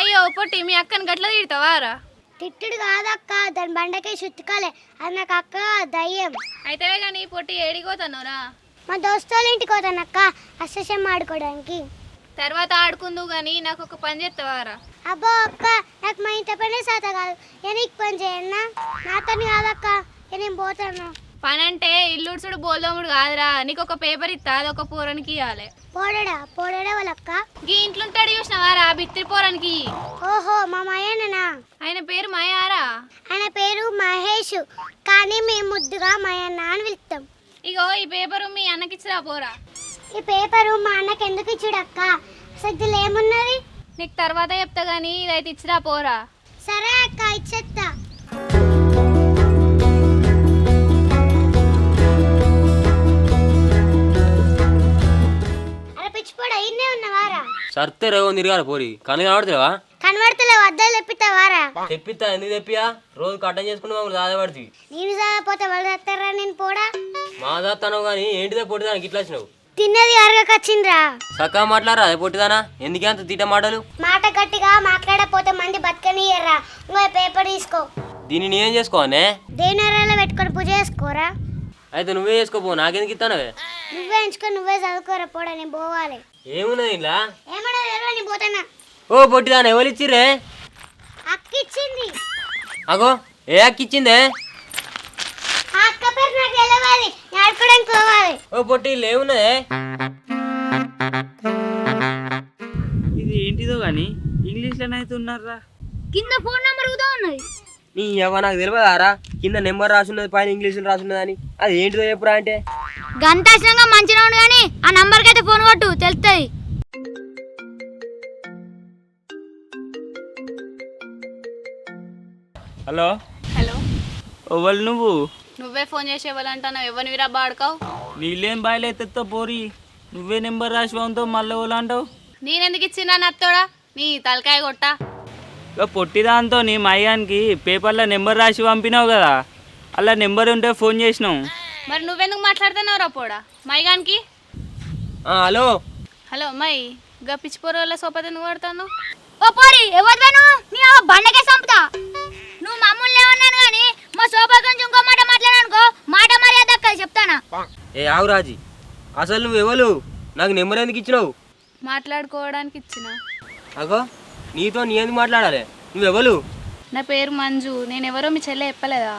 అయ్యో పొట్టి మీ అక్కని గట్ల తిడతావారా తిట్టుడు కాదక్క దాని బండకే చుట్టుకోలే అది నాకు అక్క దయ్యం. అయితే కానీ పొట్టి ఏడిపోతానురా మా దోస్తుల ఇంటికి పోతానక్క అష్టశం ఆడుకోవడానికి. తర్వాత ఆడుకుందు కానీ నాకు ఒక పని చేస్తావారా అబ్బో అక్క నాకు మా ఇంటి పనే సాత కాదు. ఏ నీకు పని చేయన్నా? నాతో కాదక్క నేను పోతాను. పని అంటే ఇల్లుడ్చుడు బోల్దోముడు కాదురా. నీకు ఒక పేపర్ ఇస్తా అది ఒక పూరానికి ఇవ్వాలి పోడడా పోడడా వాళ్ళక్క? గీ ఇంట్లో ఉంటాడు చూసినవారా బిత్తిరి పోరానికి? ఓహో మా మాయన్ననా ఆయన పేరు మాయారా? ఆయన పేరు మహేష్. కానీ మేము ముద్దుగా మాయన్న అని పిలుస్తాం ఇగో ఈ పేపరు మీ అన్నకిచ్చిరా పోరా. ఈ పేపరు మా అన్నకి ఎందుకు ఇచ్చుడక్క? అసలు ఇందులో ఏమున్నది? నీకు తర్వాత చెప్తా కానీ ఇదైతే ఇచ్చిరా పోరా. సరే అక్క ఇచ్చేస్తా అరే పిచ్చిపోడా ఇన్నే ఉన్నవారా? సర్తే రేవో తిరగాలి పోరి. కనబడతావా కనబడతలేవు అద్దాలు తెప్పిస్తావారా తెప్పిస్తా ఎందుకు తెప్పియా? రోజు కట్టం చేసుకుని మమ్మల్ని దాదపడుతుంది నేను చదవపోతే వాళ్ళు తెస్తారా నేను పోడా? మా దాస్తాను కానీ ఏంటిదే పొట్టిదానికి ఇట్లా వచ్చినావు. తిన్నది అరగకొచ్చిండ్రా చక్కగా మాట్లాడరా అదే పొట్టిదానా? ఎందుకే అంత తీట మాటలు? మాట గట్టిగా మాట్లాడకపోతే మంది బతకనియర్రా. ఇంకో పేపర్ తీసుకో. దీన్ని నేనేం చేసుకోవానే దేనరాలో పెట్టుకొని పూజ చేసుకోరా? అయితే నువ్వే చేసుకోపో నాకెందుకు ఇస్తానవే నువ్వే ఎంచుకొని నువ్వే చదువుకోరా పోడా నేను పోవాలి. ఏమున్నది ఇలా ఏమన్నా తెలియదు నేను పోతానా? ఓ పొట్టిదాన ఎవరు ఇచ్చిర్రే? అక్క ఇచ్చింది అగో ఏ అక్క ఇచ్చిందే ఆ అక్క పేరు నాకు తెలియాలి నేను ఆడుకోవడానికి పోవాలి. ఓ పొట్టి ఏమున్నదే? ఇది ఏంటిదో కానీ ఇంగ్లీష్లోనే అయితే ఉన్నారా కింద ఫోన్ నెంబర్ కూడా ఉన్నది. నీ ఎవ నాకు తెలియదారా? కింద నెంబర్ రాసున్నది పైన ఇంగ్లీష్లో రాసున్నది అని అది ఏంటిదో చెప్పురా అంటే? గంటాశ్రంగా మంచిగా ఉండు కానీ ఆ నంబర్కి అయితే ఫోన్ కొట్టు తెలుస్తుంది హలో? హలో. ఎవరు నువ్వు? నువ్వే ఫోన్ చేసి ఇవ్వాలంటున్నావు ఎవరిని విరా బాడుకావు నీళ్ళేం బాయిలు ఎత్తుతో పోరి? నువ్వే నెంబర్ రాసి పంతో మళ్ళీ ఎవరు అంటావు? నేనెందుకు ఇచ్చినా నత్తోడా? నీ తలకాయ కొట్టా. పొట్టిదాంతో నీ మయ్యానికి పేపర్లో నెంబర్ రాసి పంపినావు కదా అలా నెంబర్ ఉంటే ఫోన్ చేసినావు. మరి నువ్వెందుకు మాట్లాడుతున్నావు రా పోడా? మైగానికి హలో. హలో మై గా పిచ్చిపోరు వల్ల సోపతి ఎందుకు పడతాను ఓ పోరి ఎవరు నీ ఆ బండకే సంపుతా నువ్వు మమ్మల్ని ఏమన్నాను కానీ మా శోభా గురించి ఇంకో మాట మాట్లాడనుకో మాట మర్యాద దక్కదు చెప్తానా? ఏ ఆవు రాజీ. అసలు నువ్వు ఎవరు? నాకు నెంబర్ ఎందుకు ఇచ్చినావు? మాట్లాడుకోవడానికి ఇచ్చిన. అగో. నీతో నీ ఎందుకు మాట్లాడాలి. నువ్వెవరు? నా పేరు మంజు. నేను ఎవరో మీ చెల్లె చెప్పలేదా?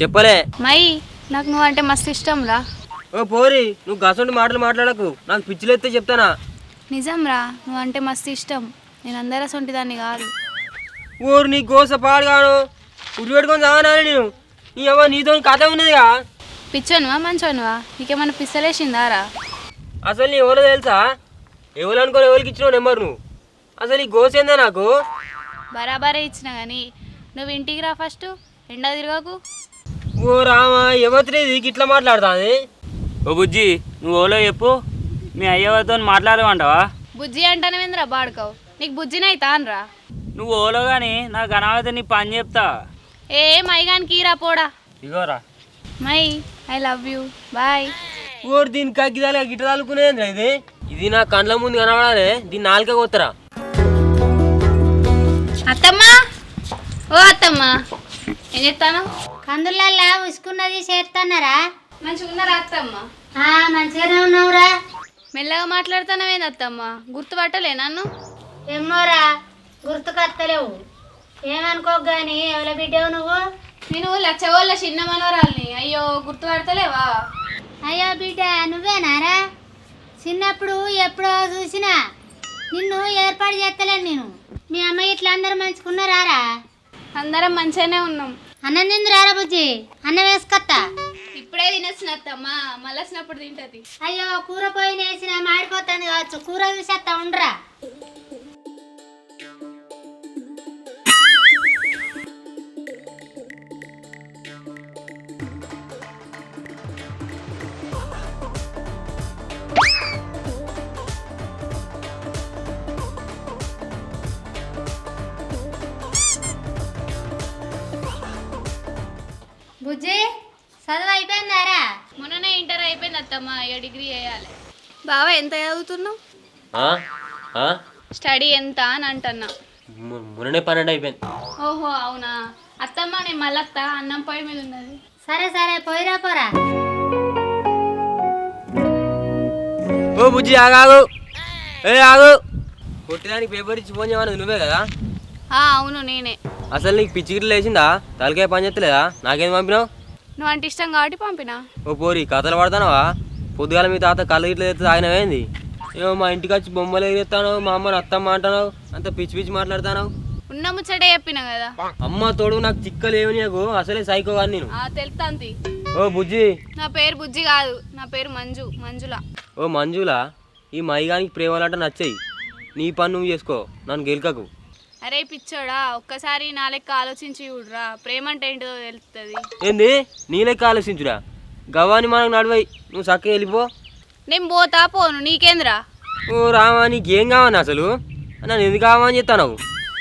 చెప్పలే. మై నాకు నువ్వు అంటే మస్తు ఇష్టం రా. ఓ పోరి నువ్వు గసంటి మాటలు మాట్లాడకు. నాకు పిచ్చిలేస్తే చెప్తానా? నిజం రా నువ్వు అంటే మస్తు ఇష్టం. నేను అందరూ సొంటి దాన్ని కాదు. ఊరు నీ గోస పాడుగాను ఉరి పెట్టుకొని చావనాలి నేను. నీ అవ్వ నీతో కథ ఉన్నదిగా. పిచ్చోనువా మంచోనువా? నీకేమైనా పిచ్చలేసిందా రా? అసలు నీ ఎవరో తెలుసా? ఎవరు అనుకోని ఎవరికి ఇచ్చినావు నెంబర్ నువ్వు అసలు ఈ గోస ఏందా నాకు? బరాబరే ఇచ్చిన కానీ నువ్వు ఇంటికి రా ఫస్ట్ ఎండ తిరగకు. ఓ రామా ఎవరిది ఇట్లా మాట్లాడుతుంది? ఓ బుజ్జి నువ్వు ఓలో చెప్పు మీ అయ్యవతో మాట్లాడమంటావా? బుజ్జి అంటానేంద్రా బాడుకావు? నీకు బుజ్జినైతా రా నువ్వు ఓలో కానీ నాకు అనావైతే నీ పని చెప్తా. ఏ మైగానికి రా పోడా? ఇగోరా. My I love you boy. ఊరు దీని కగ్గిదాలు గిట్ట తలుకునేది ఇది? ఇది నా కండ్ల ముందు కనబడాలి దీన్ని నాలుక కొత్తరా? అత్తమ్మా? ఓ అత్తమ్మా. ఏం చెప్తాను కందులల్లా ఉసుకున్నది చేరుతున్నారా మంచిగా ఉన్నారా అత్తమ్మ మంచిగానే ఉన్నావురా. మెల్లగా మాట్లాడుతున్నావేంది అత్తమ్మ? గుర్తుపట్టలే నన్ను? ఏమోరా గుర్తుకొత్తలేవు. ఏమనుకోకు గాని ఎవరి బిడ్డవు నువ్వు? నేను లచ్చగోళ్ళ చిన్న మనవరాల్ని. అయ్యో గుర్తుపడతలేవా? అయ్యో బిడ్డ నువ్వేనారా? చిన్నప్పుడు ఎప్పుడో చూసినా నిన్ను ఏర్పాటు చేస్తలేను నేను. మీ అమ్మ ఇట్లా అందరూ మంచుకున్నారా అందరం మంచిగానే ఉన్నాం. అన్నం తిందురారా బుజ్జి? అన్నం వేసుకొత్తా? ఇప్పుడే తినొచ్చిన అత్తమ్మ మళ్ళీ వచ్చినప్పుడు తింటది. అయ్యో కూర పోయి వేసిన మాడిపోతుంది కావచ్చు. కూర చూసేస్తా ఉండరా. అత్తమ్మ ఇక డిగ్రీ చేయాలి. బావ ఎంత చదువుతున్నావు? ఆ? ఆ? స్టడీ ఎంత అని అంటున్నా. ము- మొన్ననే పన్నెండు అయిపోయింది. ఓహో అవునా? అత్తమ్మ నేను మళ్ళత్త అన్నం పొయ్యి మీద ఉన్నది. సరే సరే పోయిరా పోరా. ఓ బుజ్జి ఆగాగు ఏ ఆగు. కొట్టడానికి పేపర్ ఇచ్చి ఫోన్ చేయమని నువ్వే కదా? ఆ, అవును నేనే. అసలు నీకు పిచ్చి గిట్ల లేచిందా? తలకాయ పని చేస్తలేదా? నాకేం పంపినావు? నువ్వు అంటే ఇష్టం కాబట్టి పంపినా. ఓ పోరి కథలు పడతానవా? పొద్దుగాల మీ తాత కళ్ళు గిట్ల తెస్తే తాగినవేంది ఏమో మా ఇంటికి వచ్చి బొమ్మలు ఎగిరేస్తాను మా అమ్మని అత్తమ్మ అంటావు అంత పిచ్చి పిచ్చి మాట్లాడతాను ఉన్న ముచ్చటే చెప్పిన కదా? అమ్మ తోడు నాకు చిక్కలు ఏమి నీకు అసలే సైకో కానీ నేను. ఆ తెలుతాంది. ఓ బుజ్జి. నా పేరు బుజ్జి కాదు నా పేరు మంజు మంజుల. ఓ మంజులా ఈ మైగానికి ప్రేమలంట నచ్చాయి. నీ పని నువ్వు చేసుకో నన్ను గెలకకు. అరే పిచ్చోడా ఒక్కసారి నా లెక్క ఆలోచించి చూడరా. ప్రేమ అంటే ఏంటో తెలుస్తుంది ఏంది? నీ లెక్క ఆలోచించురా? గవాని మనకు నడువై నువ్వు చక్కగా వెళ్ళిపో. నేను పోతా పోను. నీకేంద్రా? ఓ రామా నీకేం కావని అసలు? నన్ను ఎందుకు కావని చెప్తాను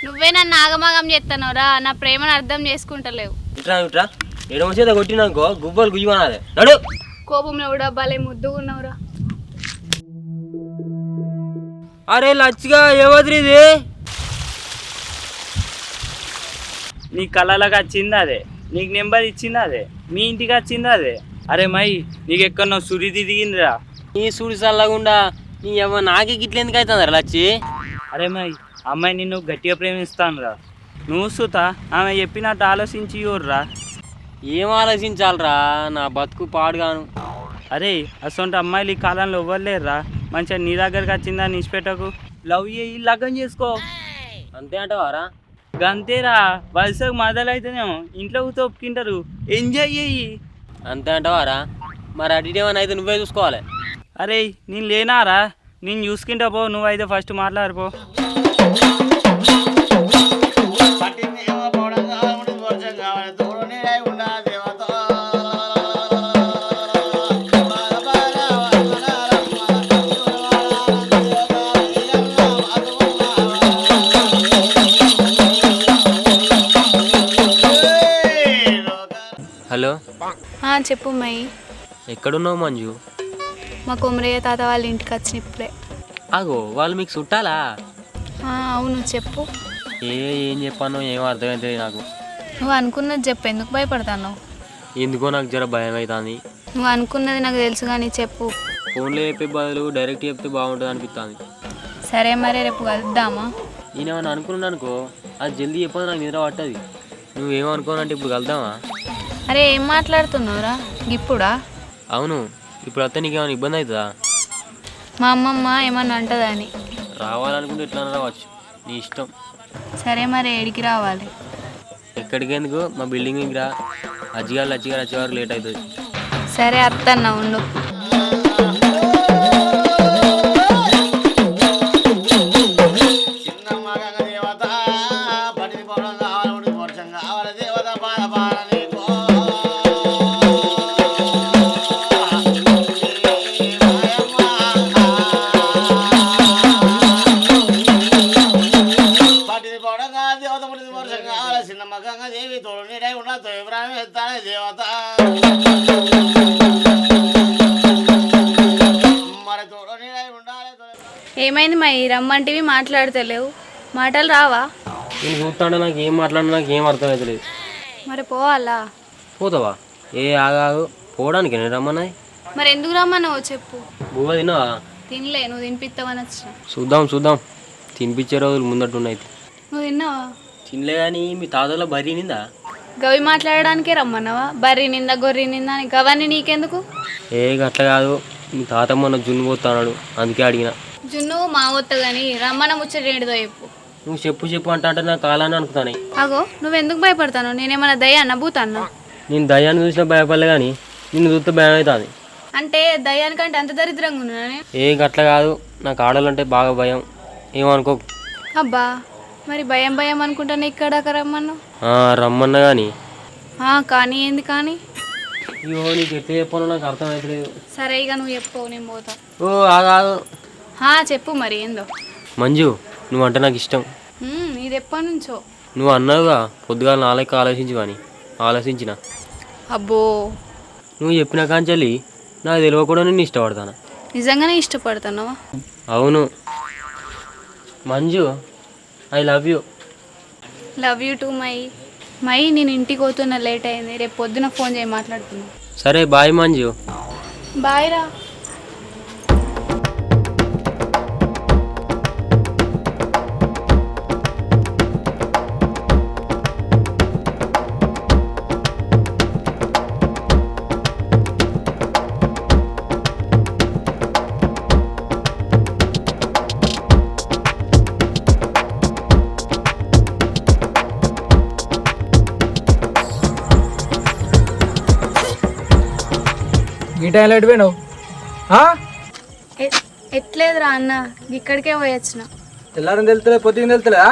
నువ్వే నన్ను ఆగమాగం చేస్తానోరా నా ప్రేమను అర్థం చేసుకుంటలేవు. ఇట్రా ఇట్రా. ఎడమ చేత కొట్టినానుకో గుబ్బలు గుయ్యమనాలి. నడు. కోపంలో కూడా భలే ముద్దుగున్నావురా అరే లచ్చిగా ఏవద్రిది నీ కళలకు వచ్చింది అదే. నీకు నెంబర్ ఇచ్చింది అదే. మీ ఇంటికి వచ్చింది అదే. అరే మై నీకు ఎక్కడో సురిది దిగిందిరా నీ సూడి చల్లకుండా నీ అమ్మ నాకే గిట్ల ఎందుకు అవుతుంది లచ్చి? అరే మై అమ్మాయి నిన్ను గట్టిగా ప్రేమిస్తానురా నువ్వు సుత ఆమె చెప్పినట్టు ఆలోచించి చూడరా ఏం ఆలోచించాలరా? నా బతుకు పాడుగాను. అరే అసొంటి అమ్మాయిలు ఈ కాలంలో ఇవ్వలేరురా మంచిగా నీ దగ్గరికి వచ్చిందని ఇచ్చిపెట్టకు లవ్ చేయి లగ్గం చేసుకో. అంతే అంటావారా? గంతేరా వలసకు మొదలైతేనేమో ఇంట్లో కూర్చో ఒప్పుకుంటారు. ఎంజాయ్ చెయ్యి అంతే అంటావారా మరి అటు అయితే నువ్వే చూసుకోవాలి. అరే నేను లేనారా? నేను చూసుకుంటా పో నువ్వైతే ఫస్ట్ మాట్లాడిపో చెప్పు మై. ఎక్కడున్నావు మంజు? మా కొమరయ్య తాత వాళ్ళ ఇంటికి వచ్చిన ఇప్పుడే. ఆగో వాళ్ళు మీకు చుట్టాలా? ఆ, అవును చెప్పు. ఏ ఏం చెప్పానో ఏం అర్థమైతే నాకు. నువ్వు అనుకున్నది చెప్పు ఎందుకు భయపడతాను? ఎందుకో నాకు జర భయం అవుతుంది నువ్వు అనుకున్నది నాకు తెలుసు కానీ చెప్పు. ఫోన్లో చెప్పే బదులు డైరెక్ట్ చెప్తే బాగుంటుంది అనిపిస్తుంది. సరే మరి రేపు కలుద్దామా? నేనేమన్నా అనుకున్నాను అనుకో అది జల్దీ చెప్పదు నాకు నిద్ర పట్టది. నువ్వేమనుకోనంటే ఇప్పుడు కలుద్దామా? అరే ఏం మాట్లాడుతున్నావురా? ఇప్పుడా? అవును ఇప్పుడు వస్తే నీకేమైనా ఇబ్బంది అవుతుందా? మా అమ్మమ్మ ఏమన్నా అంటదని రావాలనుకుంటే ఎట్లా రావచ్చు నీ ఇష్టం. సరే మరి ఏడికి రావాలి? ఎక్కడికి ఎందుకు మా బిల్డింగ్కి రా. అజ్జిగారు అజ్జిగారు వచ్చే వరకు లేట్ అవుతుంది. సరే అత్తన్న ఉండు. ఏమైంది మై? రమ్మంటివి మాట్లాడతలేవు. మాటలు రావా? నేను చూస్తాంటే నాకు ఏం మాట్లాడినా నాకు ఏం అర్థం అవుతలేదు మరి పోవాలా? పోతావా? ఏ ఆగాగు? పోవడానికి నేను రమ్మన్నాయి? మరి ఎందుకు రమ్మన్నావో చెప్పు. బువ్వ తిన్నావా? తినలే నువ్వు తినిపిస్తావని వచ్చిన. చూద్దాం చూద్దాం. తినిపించే రోజులు ముందట్టున్నాయి నువ్వు తిన్నావా? తినలే కానీ మీ తాతలో బరీ నిందా? గవి మాట్లాడడానికే రమ్మన్నావా? బర్రి నిందా గొర్రె నిందా అని గవన్నీ నీకెందుకు? ఏ గట్ల కాదు. మీ తాత మొన్న జున్ను పోతున్నాడు. అందుకే అడిగిన. జున్ను మా వద్ద కానీ రమ్మన్న ముచ్చట ఏంటిదో చెప్పు. నువ్వు చెప్పు చెప్పు అంటే అంటే నాకు కాలాన్ని అనుకుతాను. అగో నువ్వెందుకు భయపడతాను? నేనేమన్నా దయ నవ్వుతాన్నా నేను దయ్యాన్ని చూసిన భయపడలే కానీ నిన్ను చూస్తే భయం అవుతుంది అంటే దయ్యానికంటే అంత దరిద్రంగా ఉన్నానే ఏ గట్ల కాదు నాకు ఆడాలంటే బాగా భయం. ఏమనుకో. అబ్బా మరి భయం భయం అనుకుంటానే ఇక్కడ రమ్మను రమ్మన్నా కానీ కానీ ఏంది కానీ? అయ్యో నీకు ఎట్లా చెప్పాలో నాకు అర్థం అవుతలేదు సరే ఇక నువ్వు చెప్పు నేను పోతా. ఓ ఆగాదు హా, చెప్పు మరి ఏందో. మంజు నువ్వు అంటే నాకు ఇష్టం. ఇది ఎప్పటి నుంచో. నువ్వు అన్నావుగా పొద్దుగాల నాలుగు ఆలోచించు కానీ ఆలోచించిన. అబ్బో. నువ్వు చెప్పిన కాంచెల్లి నాకు తెలియకుండా నేను ఇష్టపడతాను? నిజంగానే ఇష్టపడుతున్నావా? అవును. Manju I love you love you too my. My నేను ఇంటికి పోతున్నా లేట్ అయింది. రేపు పొద్దున ఫోన్ చేయి మాట్లాడుతున్నా సరే బాయ్ మంజు. బాయ్ రా. టైంలో ఎటు పోయినావు ఎట్లేదురా అన్న ఇక్కడికే పోయొచ్చిన. తెల్లారని తెలుతలే పొద్దున్న తెలుతలేదా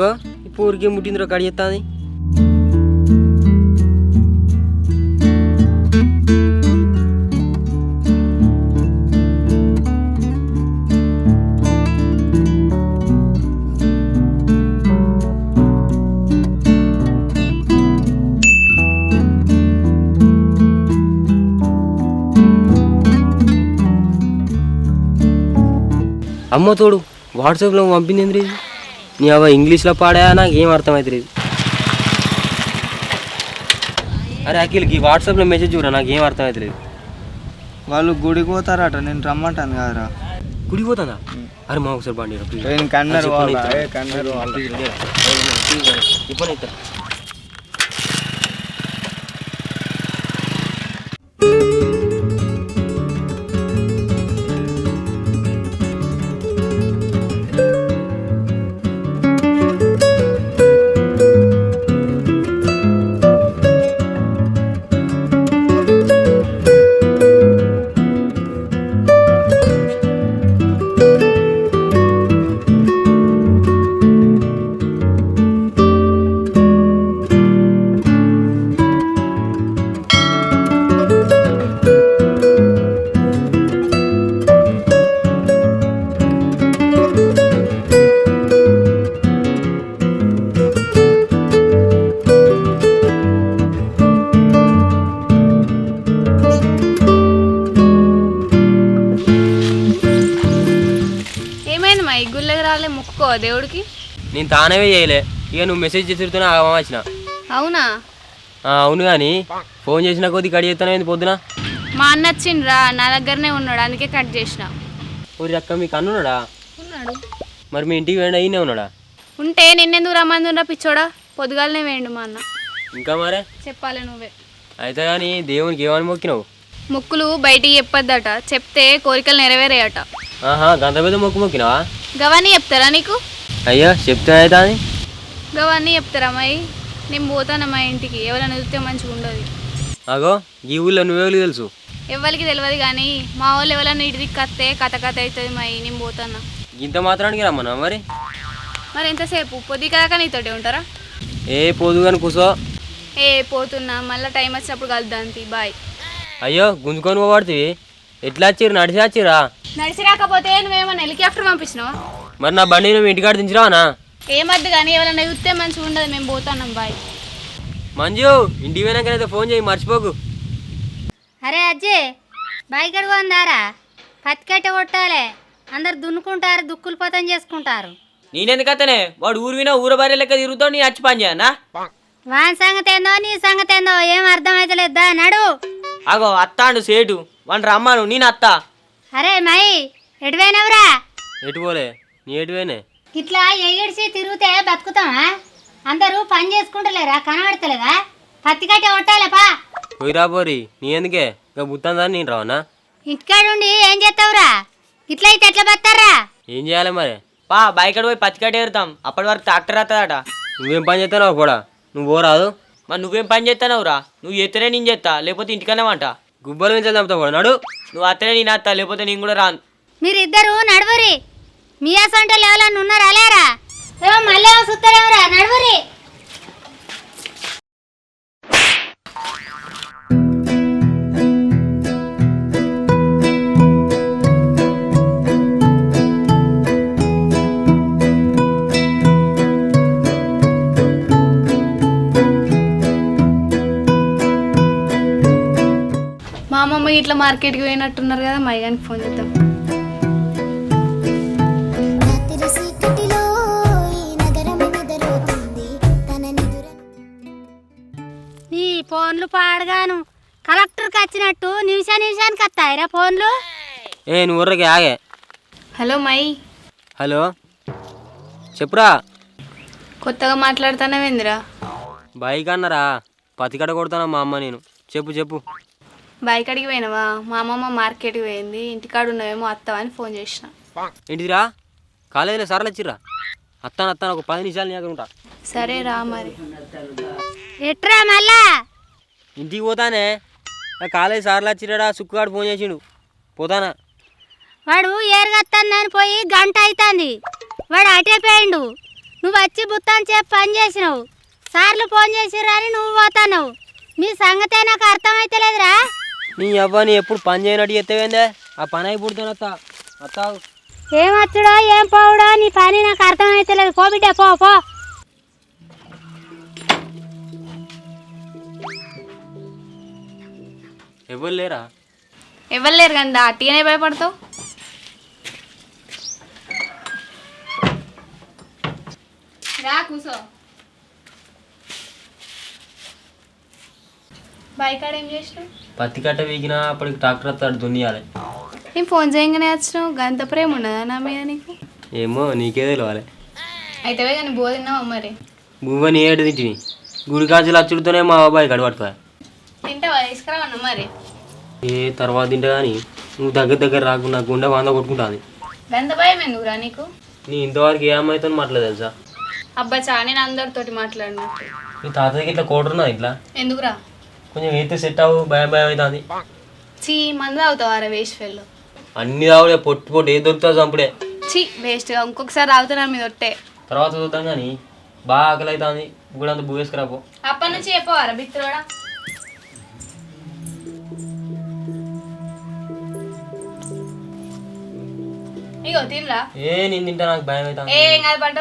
అగో ఇప్పుడు ఊరికే ముట్టిందిరో కడి అమ్మ తోడు వాట్సాప్లో పంపింది ఎందుకు నీ అవ ఇంగ్లీష్లో పాడా నాకు ఏం అర్థమవుతుంది అరే అఖిల్కి వాట్సాప్లో మెసేజ్ చూడరా నాకు ఏం అర్థమవుతలేదు వాళ్ళు గుడికి పోతారట నేను రమ్మంటాను కదరా. గుడికి పోతుందా అరే మా ఒకసారి బండి ప్లీజ్ తానవే చేయలే. ఇక నువ్వు మెసేజ్ చేసిరుతూనే ఆగమా వచ్చిన? అవునా? ఆ, అవును కానీ ఫోన్ చేసిన కొద్ది కడి చేస్తాను పొద్దున? మా అన్న వచ్చిండ్రా నా దగ్గరనే ఉన్నాడు అందుకే కట్ చేసిన. ఊరి అక్క మీకు అన్నున్నాడా ఉన్నాడు? మరి మీ ఇంటికి వేయండి అయినే ఉన్నాడా? ఉంటే నిన్నెందుకు రమ్మందురా పిచ్చోడా? పొద్దుగాలనే వేయండు మా అన్న. ఇంకా మరే? చెప్పాలి నువ్వే. అయితే కానీ దేవునికి ఏమని మొక్కినావు? ముక్కులు బయటికి చెప్పొద్దట. చెప్తే కోరికలు నెరవేరాయట. ఆహా గంత పెద్ద మొక్కు మొక్కినావా? గవన్నీ చెప్తారా నీకు? అయ్యా చెప్తే గవన్నీ చెప్తారా అమ్మాయి? నేను పోతాను మా ఇంటికి. ఎవరైనా చూస్తే మంచిగా ఉండదు. అగో ఈ ఊళ్ళో నువ్వెవరికి తెలుసు? ఎవరికి తెలియదు కానీ మా వాళ్ళు ఎవరైనా ఇటు దిక్కు వస్తే కథ కథ అవుతుంది మా నేను పోతాను. ఇంత మాత్రానికి రమ్మన్నా మరి? మరి ఎంతసేపు? పొద్దు కాక నీతోటి ఉంటారా? ఏ పోదు కానీ కూసో. ఏ పోతున్నా. మళ్ళీ టైం వచ్చినప్పుడు కలుద్దాంతి బాయ్. అయ్యో గుంజుకొని పోబడుతుంది ఎట్లా వచ్చిర్రు? నడిచి వచ్చిరా నడిచి రాకపోతే నువ్వేమన్నా హెలికాప్టర్ పంపించినావా? మరి నా బండి నువ్వు ఇంటికాడ దించిరావనా ఏమద్దు కానీ ఎవరైనా చూస్తే మంచిగా ఉండదు మేము పోతున్నాం బాయ్. మంజు ఇంటికి పోయినాకనైతే ఫోన్ చేయి మర్చిపోకు. అరే అజ్జే బైక్ అడుగుందారా పత్తికట్ట కొట్టాలి. అందరు దున్నుకుంటారు దుక్కులు పతం చేసుకుంటారు. నేనెందుకతనే వాడు ఊరు వినా ఊర భార్య లెక్క తిరుగుతావు నీ వచ్చి పని చేయనా? వాని సంగతి ఏందో నీ సంగతి ఏందో ఏం అర్థమైతలేదా నడు. అగో అత్తాండు సేటు. వాడిని రమ్మను నేను అత్త. అరే మై ఎటువైనవురా ఎటు పోలే? నీ ఎటు పోయినే ఇట్లా ఎగిడిసి తిరిగితే బతుకుతామా అందరూ పని చేసుకుంటలేరా? కనబడతలేదా పత్తి కట్ట కొట్టాలేపా పోయిరా పోరి నీ ఎందుకే? ఇంకా బుత్తందా నేను రావనా? ఇంటికాడుండి ఏం చేస్తావురా? ఇట్లా అయితే ఎట్లా బతారా? ఏం చేయాలి మరి? పా బైక్ పోయి పత్తి కట్ట ఎగురుతాం అప్పటి వరకు ట్రాక్టర్ వస్తుందట నువ్వేం పని చేస్తావు కూడా నువ్వు పోరాదు మరి నువ్వేం పని చేస్తానవురా? నువ్వు ఎత్తనే నేను చేస్తా లేకపోతే ఇంటికనే వంట. గుబ్బల నుంచి చంపుతావు కూడా నడు. నువ్వు అత్తనే నేను అత్తా లేకపోతే నేను కూడా రాను. మీరిద్దరు నడువురి. మీ అసంటోళ్ళు ఎవరన్నా ఉన్నారా? లేరా? ఏమో మళ్ళీ సుత్తరేమరా నడువురి మా అమ్మమ్మ ఇట్లా మార్కెట్కి పోయినట్టున్నారు కదా మా అయ్యానికి ఫోన్ చేద్దాం. వచ్చినట్టు నిమిషా నిమిషానికి వస్తాయిరా ఫోన్లు? ఏ నువ్వు ఊర్రకి ఆగే. Hello my. హలో. చెప్పురా. కొత్తగా మాట్లాడుతున్నావేందిరా బైక్ అన్నరా పతికడ కొడతానా మా అమ్మ నేను. చెప్పు చెప్పు. బైక్ అడిగి పోయినావా? మా అమ్మమ్మ మార్కెట్కి పోయింది. ఇంటికాడ ఉన్నవేమో అత్తవా అని ఫోన్ చేసిన. ఏంటిదిరా? కాలేజీలో సార్లు వచ్చిర్రా? అత్తాను అత్తాను ఒక పది నిమిషాలు నేను ఉంటా సరే రా మరి. ఎట్రా మళ్ళా? ఇంటికి పోతానే. కాలేజీ సార్లు వచ్చిరాడా సుక్కుగాడు ఫోన్ చేసిండు. పోతానా? వాడు ఏరుగత్తందని పోయి గంట అవుతుంది వాడు అటే పోయిండు. నువ్వు వచ్చి బుత్తాన్ చెప్పి పని చేసినావు. సార్లు ఫోన్ చేసిర్రు అని నువ్వు పోతావు మీ సంగతే నాకు అర్థమైతలేదురా. నీ అవ్వని ఎప్పుడు పని చేయనట్టు ఎత్తవేందే? ఆ పని అయిపోతాను అత్త. అత్తావు ఏం వచ్చుడో ఏం పోవుడో నీ పని నాకు అర్థమైతలేదు. పో బిడ్డ పో పో. ఎవరు లేరా? ఎవరు లేరు కదా అట్టిగానే భయపడతావు. రా కూసో. ఏం చేసినావు పత్తి కట్ట వీగినా అప్పటికి ట్రాక్టర్ వస్తాడు దున్నియాలి. నేను ఫోన్ చేయగానే వచ్చినావు? గంత ప్రేమ ఉన్నదా నా మీద నీకు? ఏమో నీకే తెలియాలి అయితే కానీ బోధిన్నావా మరి? భూమని ఏడు తింటిని. గుడి కాంచెలు అచ్చుడుతోనే మా బాబాయ్ కడబడుతుంది తింటావా? తీసుకురావన్నా మరి? ఏ తర్వాత తింటే కానీ నువ్వు దగ్గర దగ్గర రాకుండా గుండె వంద కొట్టుకుంటుంది. గంత భయం ఎందుకురా నీకు? నీ ఇంతవరకు ఏమైతే మాట్లాడదు తెలుసా? అబ్బా చా నేను అందరితోటి మాట్లాడినట్టు నీ తాతయ్యకి ఇట్లా కోటరున్నా ఇట్లా? ఎందుకురా కొంచెం అయితే సెట్ అవ్వు భయం భయం అవుతుంది చీ మందు అవుతావారా వేస్ట్ ఫెల్లో అన్ని రావులే పొట్టు పొట్టు ఏది దొరుకుతుంది చంపుడే. చీ వేస్ట్గా ఇంకొకసారి అవుతున్నా మీద ఒట్టే. తర్వాత చూద్దాం కానీ బాగా ఆకలి అవుతుంది గుడంతా బూవేసుకురాపో అప్పటి నుంచి చెప్పవారా బిత్తురోడా? ఇగో తినరా ఏ నేను తింటా నాకు భయం అవుతుంది ఏం కాదు పంట